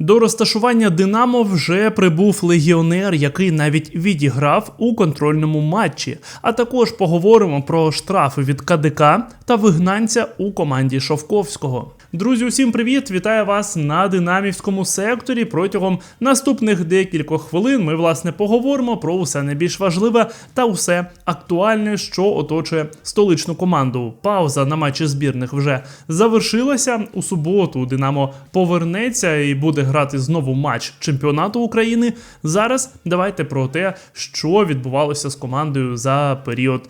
До розташування Динамо вже прибув легіонер, який навіть відіграв у контрольному матчі. А також поговоримо про штрафи від КДК та вигнанця у команді Шовковського. Друзі, усім привіт! Вітаю вас на динамівському секторі. Протягом наступних декількох хвилин ми власне поговоримо про усе найбільш важливе та усе актуальне, що оточує столичну команду. Пауза на матчі збірних вже завершилася. У суботу Динамо повернеться і буде грати знову матч чемпіонату України. Зараз давайте про те, що відбувалося з командою за період.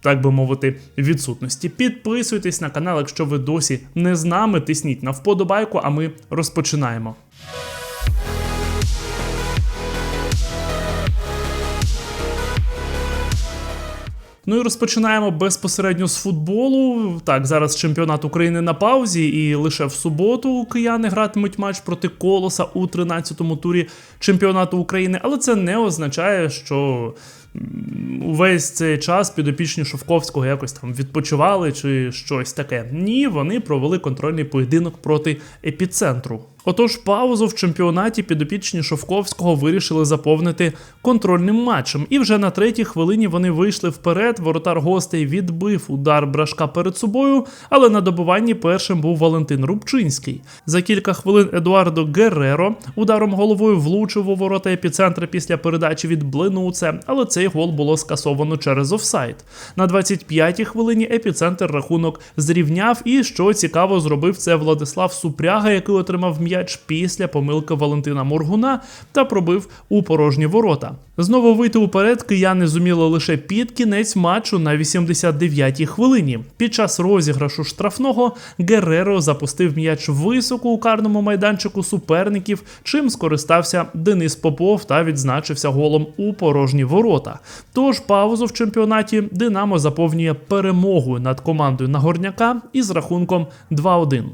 Так би мовити, відсутності. Підписуйтесь на канал, якщо ви досі не з нами. Тисніть на вподобайку, а ми розпочинаємо. Ну і розпочинаємо безпосередньо з футболу. Так, зараз чемпіонат України на паузі, і лише в суботу кияни гратимуть матч проти колоса у 13-му турі чемпіонату України. Але це не означає, що увесь цей час підопічні Шовковського якось там відпочивали чи щось таке. Ні, вони провели контрольний поєдинок проти епіцентру. Отож, паузу в чемпіонаті підопічні Шовковського вирішили заповнити контрольним матчем. І вже на третій хвилині вони вийшли вперед. Воротар гостей відбив удар брашка перед собою, але на добуванні першим був Валентин Рубчинський. За кілька хвилин Едуардо Герреро ударом головою влучив у ворота епіцентра після передачі від Блинуце, але цей гол було скасовано через офсайд. На 25-й хвилині епіцентр рахунок зрівняв. І що цікаво, зробив це Владислав Супряга, який отримав м'яч після помилки Валентина Моргуна та пробив у порожні ворота. Знову вийти уперед кияни зуміли лише під кінець матчу на 89-й хвилині. Під час розіграшу штрафного Герреро запустив м'яч високо у карному майданчику суперників, чим скористався Денис Попов та відзначився голом у порожні ворота. Тож паузу в чемпіонаті Динамо заповнює перемогою над командою Нагорняка із рахунком 2-1.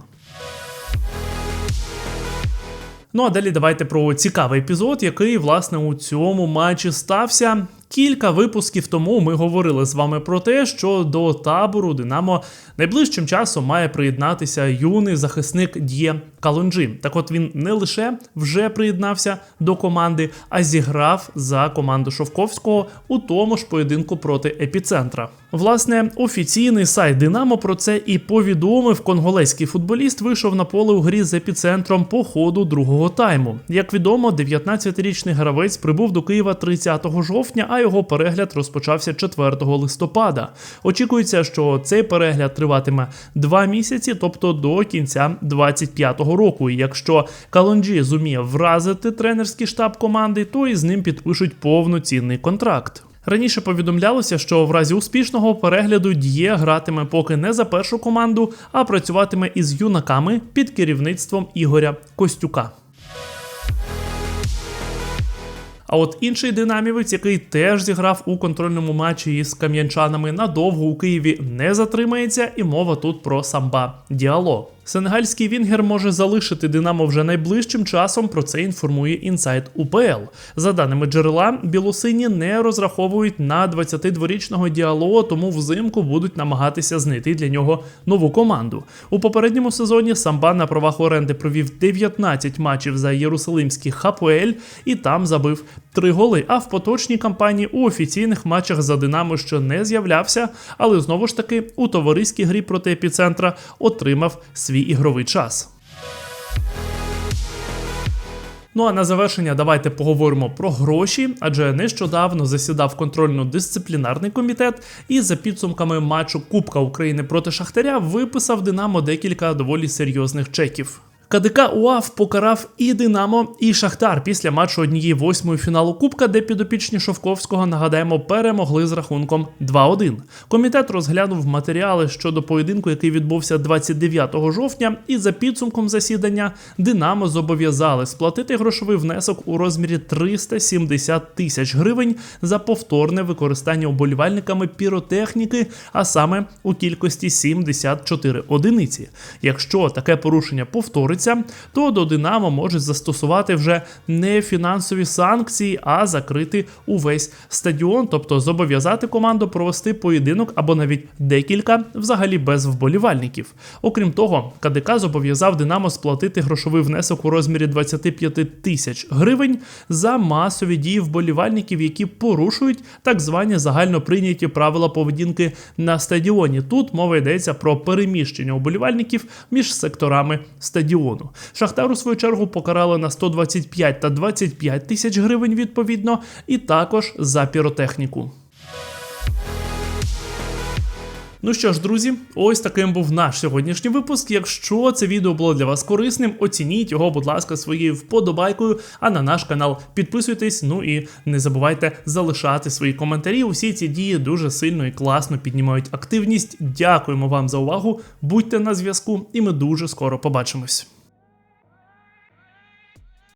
Ну а далі давайте про цікавий епізод, який власне у цьому матчі стався. Кілька випусків тому ми говорили з вами про те, що до табору Динамо найближчим часом має приєднатися юний захисник Д'є Калунджі. Так от він не лише вже приєднався до команди, а зіграв за команду Шовковського у тому ж поєдинку проти епіцентра. Власне, офіційний сайт Динамо про це і повідомив. Конголезький футболіст вийшов на поле у грі з епіцентром по ходу другого тайму. Як відомо, 19-річний гравець прибув до Києва 30 жовтня, а його перегляд розпочався 4 листопада. Очікується, що цей перегляд триватиме два місяці, тобто до кінця 25-го року. І якщо Калонджі зуміє вразити тренерський штаб команди, то із ним підпишуть повноцінний контракт. Раніше повідомлялося, що в разі успішного перегляду Д'є гратиме поки не за першу команду, а працюватиме із юнаками під керівництвом Ігоря Костюка. А от інший динамівець, який теж зіграв у контрольному матчі із кам'янчанами, надовго у Києві не затримається, і мова тут про самба Діало. Сенегальський Вінгер може залишити Динамо вже найближчим часом. Про це інформує інсайт УПЛ. За даними джерела, білосині не розраховують на 22-річного діалого, тому взимку будуть намагатися знайти для нього нову команду. У попередньому сезоні самба на правах оренди провів 19 матчів за Єрусалимський Хапуель і там забив 3 голи. А в поточній кампанії у офіційних матчах за Динамо ще не з'являвся, але знову ж таки у товариській грі проти епіцентра отримав свій ігровий час. Ну а на завершення давайте поговоримо про гроші, адже нещодавно засідав контрольно-дисциплінарний комітет, і за підсумками матчу Кубка України проти Шахтаря виписав Динамо декілька доволі серйозних чеків. КДК УАФ покарав і Динамо, і Шахтар після матчу однієї восьмої фіналу Кубка, де підопічні Шовковського, нагадаємо, перемогли з рахунком 2-1. Комітет розглянув матеріали щодо поєдинку, який відбувся 29 жовтня, і за підсумком засідання Динамо зобов'язали сплатити грошовий внесок у розмірі 370 тисяч гривень за повторне використання уболівальниками піротехніки, а саме у кількості 74 одиниці. Якщо таке порушення повториться, відмовляються, то до Динамо можуть застосувати вже не фінансові санкції, а закрити увесь стадіон, тобто зобов'язати команду провести поєдинок або навіть декілька, взагалі без вболівальників. Окрім того, КДК зобов'язав Динамо сплатити грошовий внесок у розмірі 25 тисяч гривень за масові дії вболівальників, які порушують так звані загально прийняті правила поведінки на стадіоні. Тут мова йдеться про переміщення вболівальників між секторами стадіону. Шахтар у свою чергу покарали на 125 та 25 тисяч гривень відповідно, і також за піротехніку. Ну що ж, друзі, ось таким був наш сьогоднішній випуск. Якщо це відео було для вас корисним, оцініть його, будь ласка, своєю вподобайкою. А на наш канал підписуйтесь. Ну і не забувайте залишати свої коментарі. Усі ці дії дуже сильно і класно піднімають активність. Дякуємо вам за увагу. Будьте на зв'язку, і ми дуже скоро побачимось.